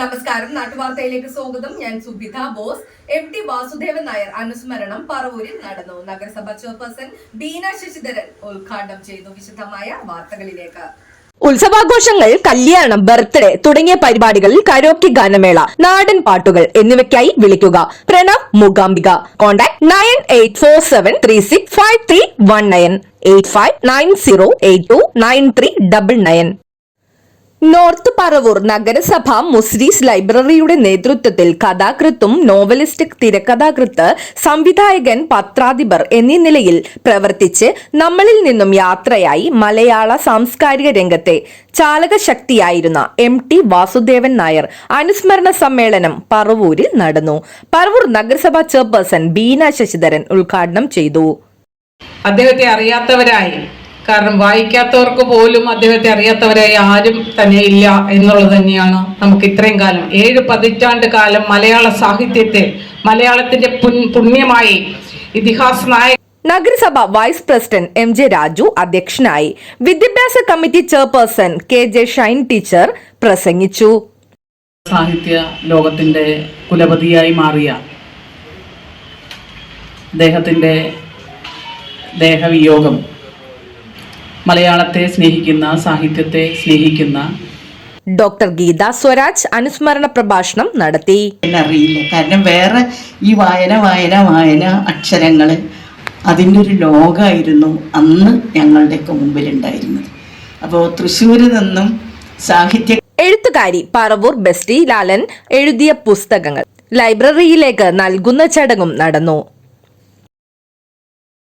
നമസ്കാരം. നാട്ടുവാർത്തയിലേക്ക് സ്വാഗതം. ഞാൻ സുബിത ബോസ്. എം ടി വാസുദേവൻ നായർ അനുസ്മരണം പറവൂരിൽ നടന്നു. നഗരസഭ ചെയർപേഴ്സൺ ബീന ശശിധരൻ ഉദ്ഘാടനം ചെയ്തു. വിശദമായ വാർത്തകളിലേക്ക്. ഉത്സവാഘോഷങ്ങൾ കല്യാണം ബർത്ത്ഡേ തുടങ്ങിയ പരിപാടികളിൽ കരോക്കി ഗാനമേള നാടൻ പാട്ടുകൾ എന്നിവയ്ക്കായി വിളിക്കുക. Pranav Mookambika. Contact nine eight four seven three six five three one nine. Eight five nine zero eight two nine three double nine. North Paravur നഗരസഭ മുസ്രീസ് ലൈബ്രറിയുടെ നേതൃത്വത്തിൽ കഥാകൃത്തും നോവലിസ്റ്റിക് തിരക്കഥാകൃത്ത് സംവിധായകൻ പത്രാധിപർ എന്നീ നിലയിൽ പ്രവർത്തിച്ച് നമ്മളിൽ നിന്നും യാത്രയായി മലയാള സാംസ്കാരിക രംഗത്തെ ചാലകശക്തിയായിരുന്ന എം ടി വാസുദേവൻ നായർ അനുസ്മരണ സമ്മേളനം പറവൂരിൽ നടന്നു. പറവൂർ നഗരസഭാ ചെയർപേഴ്സൺ ബീന ശശിധരൻ ഉദ്ഘാടനം ചെയ്തു. അദ്ദേഹത്തെ അറിയാത്തവരായി കാരണം വായിക്കാത്തവർക്ക് പോലും അദ്ദേഹത്തെ അറിയാത്തവരായി ആരും തന്നെ ഇല്ല എന്നുള്ളത് തന്നെയാണ് നമുക്ക് ഇത്രയും കാലം. ഏഴ് പതിറ്റാണ്ട് കാലം മലയാള സാഹിത്യത്തെ മലയാളത്തിന്റെ പുൻ- പുണ്യമായി ഇതിഹാസ നായക നഗരസഭ vice president M J Raju അധ്യക്ഷനായി വിദ്യാഭ്യാസ committee chairperson K J Shine teacher പ്രസംഗിച്ചു. സാഹിത്യ ലോകത്തിന്റെ കുലപതിയായി മാറിയ അദ്ദേഹത്തിന്റെ ദേഹവിയോഗം മലയാളത്തെ സ്നേഹിക്കുന്ന സാഹിത്യത്തെ സ്നേഹിക്കുന്ന ഡോക്ടർ ഗീത സ്വരാജ് അനുസ്മരണ പ്രഭാഷണം നടത്തി. എന്നറിയില്ല. കാരണം വേറെ ഈ വായന വായന വായന അക്ഷരങ്ങൾ അതിന്റെ ഒരു ലോകമായിരുന്നു അന്ന് ഞങ്ങളുടെയൊക്കെ മുമ്പിലുണ്ടായിരുന്നത്. അപ്പോൾ തൃശ്ശൂരിൽ നിന്നും സാഹിത്യ എഴുത്തുകാരി പറവൂർ ബെസ്റ്റി ലാലൻ എഴുതിയ പുസ്തകങ്ങൾ ലൈബ്രറിയിലേക്ക് നൽകുന്ന ചടങ്ങും നടന്നു.